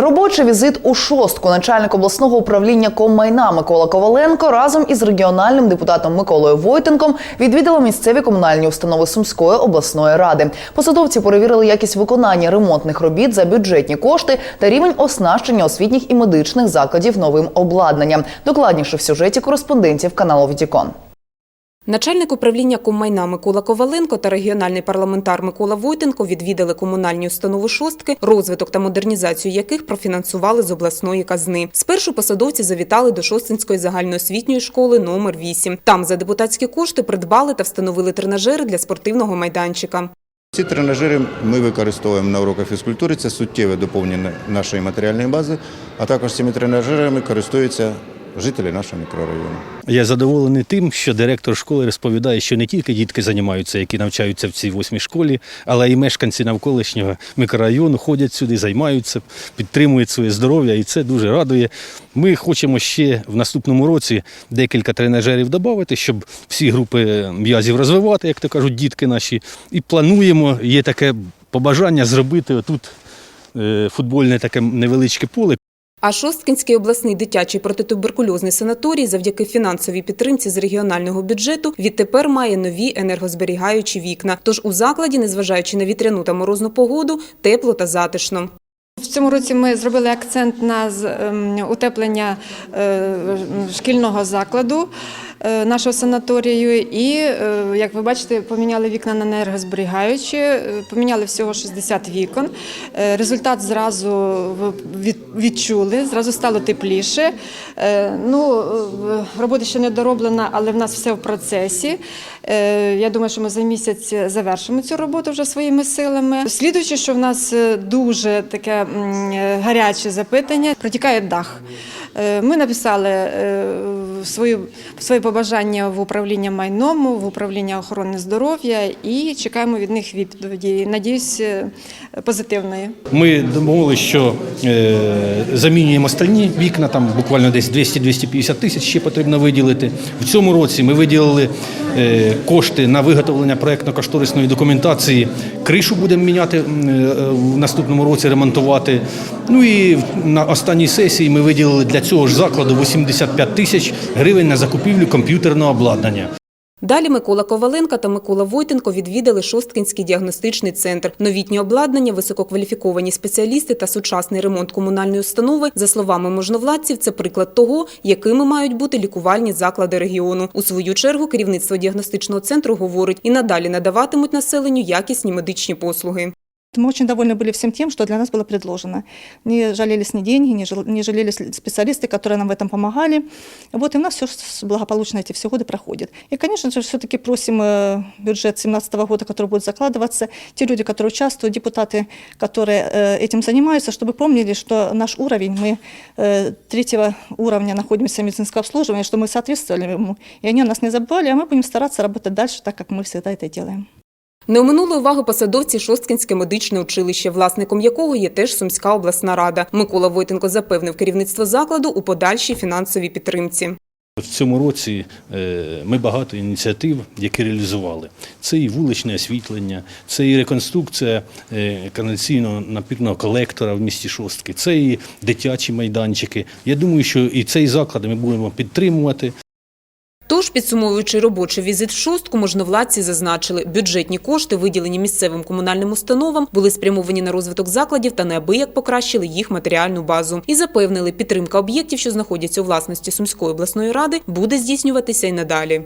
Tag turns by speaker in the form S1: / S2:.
S1: Робочий візит у шостку начальник обласного управління коммайна Микола Коваленко разом із регіональним депутатом Миколою Войтенком відвідали місцеві комунальні установи Сумської обласної ради. Посадовці перевірили якість виконання ремонтних робіт за бюджетні кошти та рівень оснащення освітніх і медичних закладів новим обладнанням. Докладніше в сюжеті кореспондентів каналу Вітікон.
S2: Начальник управління коммайна Микола Коваленко та регіональний парламентар Микола Войтенко відвідали комунальні установи шостки, розвиток та модернізацію яких профінансували з обласної казни. Спершу посадовці завітали до Шостинської загальноосвітньої школи номер 8. Там за депутатські кошти придбали та встановили тренажери для спортивного майданчика.
S3: Ці тренажери ми використовуємо на уроках фізкультури. Це суттєве доповнення нашої матеріальної бази, а також цими тренажерами користуються жителі нашого мікрорайону.
S4: Я задоволений тим, що директор школи розповідає, що не тільки дітки займаються, які навчаються в цій восьмій школі, але і мешканці навколишнього мікрорайону ходять сюди, займаються, підтримують своє здоров'я, і це дуже радує. Ми хочемо ще в наступному році декілька тренажерів додати, щоб всі групи м'язів розвивати, як то кажуть, дітки наші. І плануємо, є таке побажання зробити отут е, футбольне таке невеличке поле.
S2: А Шосткінський обласний дитячий протитуберкульозний санаторій завдяки фінансовій підтримці з регіонального бюджету відтепер має нові енергозберігаючі вікна. Тож у закладі, незважаючи на вітряну та морозну погоду, тепло та затишно.
S5: В цьому році ми зробили акцент на ем, утеплення е, шкільного закладу е, нашого санаторію. І, е, як ви бачите, поміняли вікна на енергозберігаючі, поміняли всього 60 вікон. Результат зразу від- відчули, зразу стало тепліше. Е, Ну, робота ще не дороблена, але в нас все в процесі. Е, Я думаю, що ми за місяць завершимо цю роботу вже своїми силами. Слідуючи, що в нас е, дуже таке гаряче запитання, протікає дах. Ми написали свої, свої побажання в управління майном, в управління охорони здоров'я і чекаємо від них відповіді. Надіюсь, е, позитивної.
S4: Ми домовилися, що е, замінюємо остальні вікна, там буквально десь 200-250 тисяч ще потрібно виділити. В цьому році ми виділили е, кошти на виготовлення проєктно-кошторисної документації. Кришу будемо міняти в наступному році, ремонтувати. Ну і на останній сесії ми виділили для цього ж закладу 85 тисяч гривень на закупівлю комп'ютерного обладнання.
S2: Далі Микола Коваленко та Микола Войтенко відвідали Шосткінський діагностичний центр. Новітнє обладнання, висококваліфіковані спеціалісти та сучасний ремонт комунальної установи, за словами можновладців, це приклад того, якими мають бути лікувальні заклади регіону. У свою чергу керівництво діагностичного центру говорить і надалі надаватимуть населенню якісні медичні послуги.
S6: Мы очень довольны были всем тем, что для нас было предложено. Не жалелись ни деньги, не жал- не жалелись специалисты, которые нам в этом помогали. Вот, и у нас все благополучно эти все годы проходит. И, конечно же, все-таки просим э, бюджет 2017 года, который будет закладываться, те люди, которые участвуют, депутаты, которые э, этим занимаются, чтобы помнили, что наш уровень, мы э, третьего уровня находимся в медицинском обслуживании, что мы соответствовали ему, и они нас не забывали, а мы будем стараться работать дальше, так как мы всегда это делаем.
S2: Не оминули уваги посадовці Шосткінське медичне училище, власником якого є теж Сумська обласна рада. Микола Войтенко запевнив керівництво закладу у подальшій фінансовій підтримці.
S4: В цьому році е, ми багато ініціатив, які реалізували. Це і вуличне освітлення, це і реконструкція е, напірного колектора в місті Шостки, це і дитячі майданчики. Я думаю, що і цей заклад ми будемо підтримувати.
S2: Тож, підсумовуючи робочий візит в шостку, можновладці зазначили, бюджетні кошти, виділені місцевим комунальним установам, були спрямовані на розвиток закладів та неабияк покращили їх матеріальну базу. І запевнили, підтримка об'єктів, що знаходяться у власності Сумської обласної ради, буде здійснюватися й надалі.